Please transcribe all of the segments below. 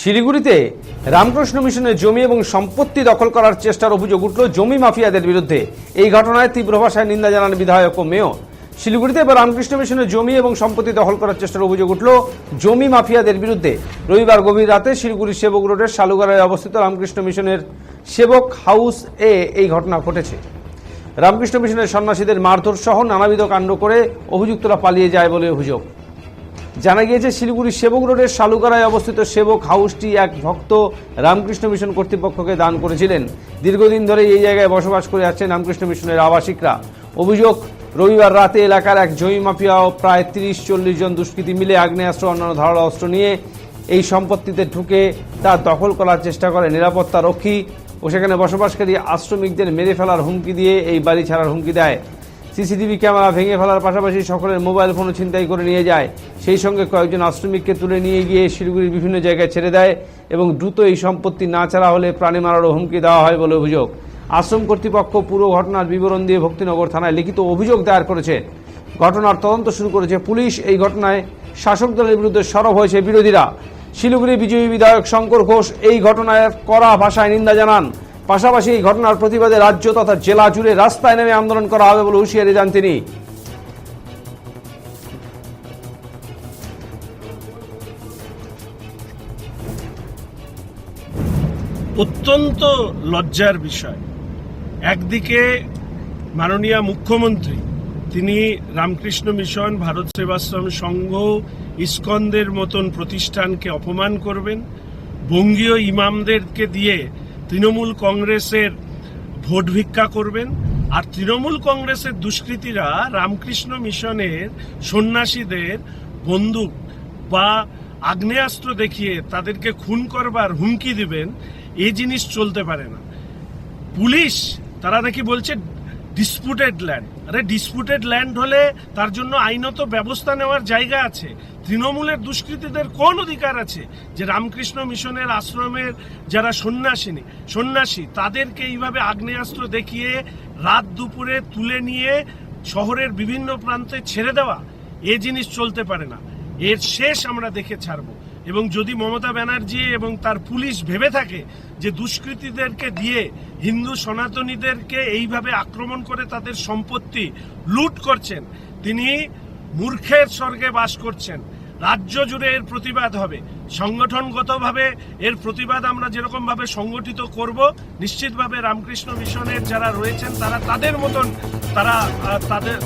শিলিগুড়িতে রামকৃষ্ণ মিশনের জমি এবং সম্পত্তি দখল করার চেষ্টার অভিযোগ উঠল জমি মাফিয়াদের বিরুদ্ধে। এই ঘটনায় তীব্র ভাষায় নিন্দা জানান বিধায়ক ও মেয়র। শিলিগুড়িতে এবার রামকৃষ্ণ মিশনের জমি এবং সম্পত্তি দখল করার চেষ্টার অভিযোগ উঠল জমি মাফিয়াদের বিরুদ্ধে। রবিবার গভীর রাতে শিলিগুড়ি সেবক রোডের শালুগড়ায় অবস্থিত রামকৃষ্ণ মিশনের সেবক হাউস এ এই ঘটনা ঘটেছে। রামকৃষ্ণ মিশনের সন্ন্যাসীদের মারধর সহ নানাবিধ কাণ্ড করে অভিযুক্তরা পালিয়ে যায় বলে অভিযোগ। জানা গিয়েছে, শিলিগুড়ি সেবক রোডের শালুগাড়ায় অবস্থিত সেবক হাউসটি এক ভক্ত রামকৃষ্ণ মিশন কর্তৃপক্ষকে দান করেছিলেন। দীর্ঘদিন ধরে এই জায়গায় বসবাস করে আসছেন রামকৃষ্ণ মিশনের আবাসিকরা। অভিযোগ, রবিবার রাতে এলাকার এক জমি মাফিয়া ও প্রায় তিরিশ চল্লিশ জন দুষ্কৃতী মিলে আগ্নেয়াস্ত্র অন্যান্য ধারালো অস্ত্র নিয়ে এই সম্পত্তিতে ঢুকে তা দখল করার চেষ্টা করে নিরাপত্তা রক্ষী ও সেখানে বসবাসকারী আশ্রমিকদের মেরে ফেলার হুমকি দিয়ে এই বাড়ি ছাড়ার হুমকি দেয়। সিসিটিভি ক্যামেরা ভেঙে ফেলার পাশাপাশি সকলের মোবাইল ফোনও ছিনতাই করে নিয়ে যায়। সেই সঙ্গে কয়েকজন আশ্রমিককে তুলে নিয়ে গিয়ে শিলিগুড়ির বিভিন্ন জায়গায় ছেড়ে দেয় এবং দ্রুত এই সম্পত্তি না ছাড়া হলে প্রাণী মারারও হুমকি দেওয়া হয় বলে অভিযোগ। আশ্রম কর্তৃপক্ষ পুরো ঘটনার বিবরণ দিয়ে ভক্তিনগর থানায় লিখিত অভিযোগ দায়ের করেছে। ঘটনার তদন্ত শুরু করেছে পুলিশ। এই ঘটনায় শাসক দলের বিরুদ্ধে সরব হয়েছে বিরোধীরা। শিলিগুড়ি বিজয়ী বিধায়ক শঙ্কর ঘোষ এই ঘটনায় কড়া ভাষায় নিন্দা জানান। পাশাপাশি এই ঘটনার প্রতিবাদে রাজ্য তথা জেলা জুড়ে রাস্তায় নেমে আন্দোলন করা হবে বলে হুঁশিয়ারি দেন তিনি। অত্যন্ত লজ্জার বিষয়। একদিকে মাননীয় মুখ্যমন্ত্রী, তিনি রামকৃষ্ণ মিশন, ভারত সেবাশ্রম সংঘ, ইস্কনদের মতন প্রতিষ্ঠানকে অপমান করবেন, বঙ্গীয় ইমামদেরকে দিয়ে তৃণমূল কংগ্রেসের ভোট ভিক্ষা করবেন, আর তৃণমূল কংগ্রেসের দুষ্কৃতীরা রামকৃষ্ণ মিশনের সন্ন্যাসীদের বন্দুক বা আগ্নেয়াস্ত্র দেখিয়ে তাদেরকে খুন করবার হুমকি দিবেন, এই জিনিস চলতে পারে না। পুলিশ, তারা নাকি বলছে ডিসপুটেড ল্যান্ড আরে ডিসপুটেড ল্যান্ড হলে তার জন্য আইনত ব্যবস্থা নেওয়ার জায়গা আছে। তৃণমূলের দুষ্কৃতীদের কোন অধিকার আছে যে রামকৃষ্ণ মিশনের আশ্রমের যারা সন্ন্যাসিনী, সন্ন্যাসী, তাদেরকে এইভাবে আগ্নেয়াস্ত্র দেখিয়ে রাত দুপুরে তুলে নিয়ে শহরের বিভিন্ন প্রান্তে ছেড়ে দেওয়া, এ জিনিস চলতে পারে না। এর শেষ আমরা দেখে ছাড়বো। এবং যদি মমতা ব্যানার্জি এবং তার পুলিশ ভেবে থাকে যে দুষ্কৃতীদেরকে দিয়ে হিন্দু সনাতনীদেরকে এইভাবে আক্রমণ করে তাদের সম্পত্তি লুট করছেন, তিনি মূর্খের স্বর্গে বাস করছেন। রাজ্য জুড়ে এর প্রতিবাদ হবে। সংগঠনগতভাবে এর প্রতিবাদ আমরা যেরকম ভাবে সংগঠিত করব, নিশ্চিতভাবে রামকৃষ্ণ মিশনের যারা রয়েছেন তারা তাদের মতন তারা তাদের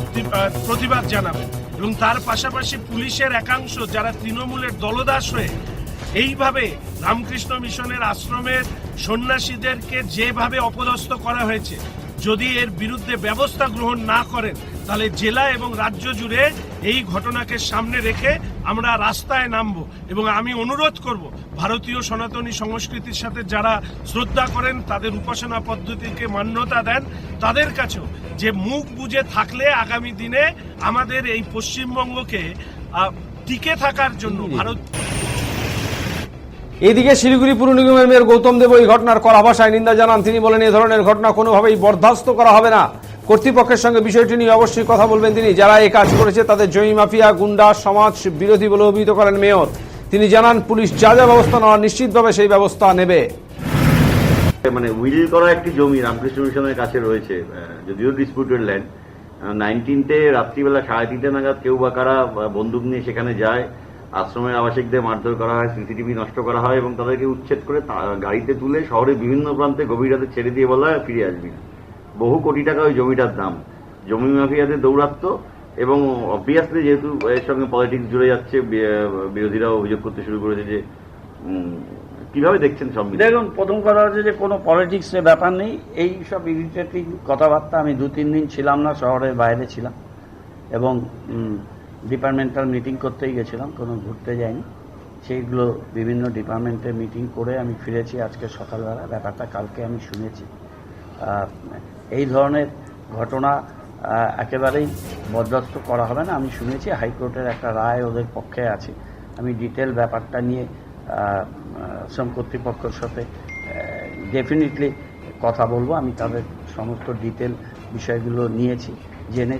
প্রতিবাদ জানাবেন এবং তার পাশাপাশি পুলিশের একাংশ যারা তৃণমূলের দলদাস হয়ে এইভাবে রামকৃষ্ণ মিশনের আশ্রমের সন্ন্যাসীদেরকে যেভাবে অপদস্থ করা হয়েছে, যদি এর বিরুদ্ধে ব্যবস্থা গ্রহণ না করেন, তাহলে জেলা এবং রাজ্য জুড়ে এই ঘটনাকে সামনে রেখে আমরা রাস্তায় নামবো এবং আমি অনুরোধ করব ভারতীয় সনাতনী সংস্কৃতির সাথে যারা শ্রদ্ধা করেন তাদের উপাসনা পদ্ধতিকে মান্যতা দেন তাদের কাছেও যে মুখ বুজে থাকলে আগামী দিনে আমাদের এই পশ্চিমবঙ্গকে টিকে থাকার জন্য ভারত এদিকে শিলিগুড়ি পুর নিগমের মেয়র গৌতম দেব এই ঘটনার কড়া ভাষায় নিন্দা জানান। তিনি বলেন এ ধরনের ঘটনা কোনোভাবেই বরদাস্ত করা হবে না। কর্তৃপক্ষের সঙ্গে বিষয়টি নিয়ে অবশ্যই কথা বলবেন তিনি। যারা এই কাজ করেছে, তাদের জমি মাফিয়া, গুন্ডা, সমাজ বিরোধী বলে অভিহিত করেন মেয়র। তিনি জানান, পুলিশ যা যা ব্যবস্থা নেওয়া নিশ্চিতভাবে সেই ব্যবস্থা নেবে। মানে উইল করা একটি জমি রামকৃষ্ণ মিশনের কাছে রয়েছে যদিও ডিসপিউটেড ল্যান্ড নাইনটিনতে রাত্রিবেলা সাড়ে তিনটে নাগাদ কেউ বা কারা বন্দুক নিয়ে সেখানে যায়, আশ্রমের আবাসিকদের মারধর করা হয়, সিসিটিভি নষ্ট করা হয় এবং তাদেরকে উচ্ছেদ করে গাড়িতে তুলে শহরের বিভিন্ন প্রান্তে গভীর রাতে ছেড়ে দিয়ে বলা হয় ফিরে আসবি না। বহু কোটি টাকা ওই জমিটার দাম। জমি মাফিয়াদের দৌরাত্ম এবং অবভিয়াসলি যেহেতু এর সঙ্গে পলিটিক্স জুড়ে যাচ্ছে বিরোধীরাও অভিযোগ করতে শুরু করেছে যে কীভাবে দেখছেন সব? দেখুন, প্রথম কথা হচ্ছে যে কোনো পলিটিক্সের ব্যাপার নেই। এই সব ইরিটেটিং কথাবার্তা আমি দু, তিন দিন ছিলাম না, শহরের বাইরে ছিলাম এবং ডিপার্টমেন্টাল মিটিং করতেই গেছিলাম, কোনো ঘুরতে যাইনি। সেইগুলো বিভিন্ন ডিপার্টমেন্টের মিটিং করে আমি ফিরেছি আজকে সকালবেলা। ব্যাপারটা কালকে আমি শুনেছি। এই ধরনের ঘটনা একেবারেই বরদাস্ত করা হবে না। আমি শুনেছি হাইকোর্টের একটা রায় ওদের পক্ষে আছে। আমি ডিটেল ব্যাপারটা নিয়ে শ্রম কর্তৃপক্ষের সাথে ডেফিনেটলি কথা বলব। আমি তাদের সমস্ত ডিটেল বিষয়গুলো নিয়েছি জেনে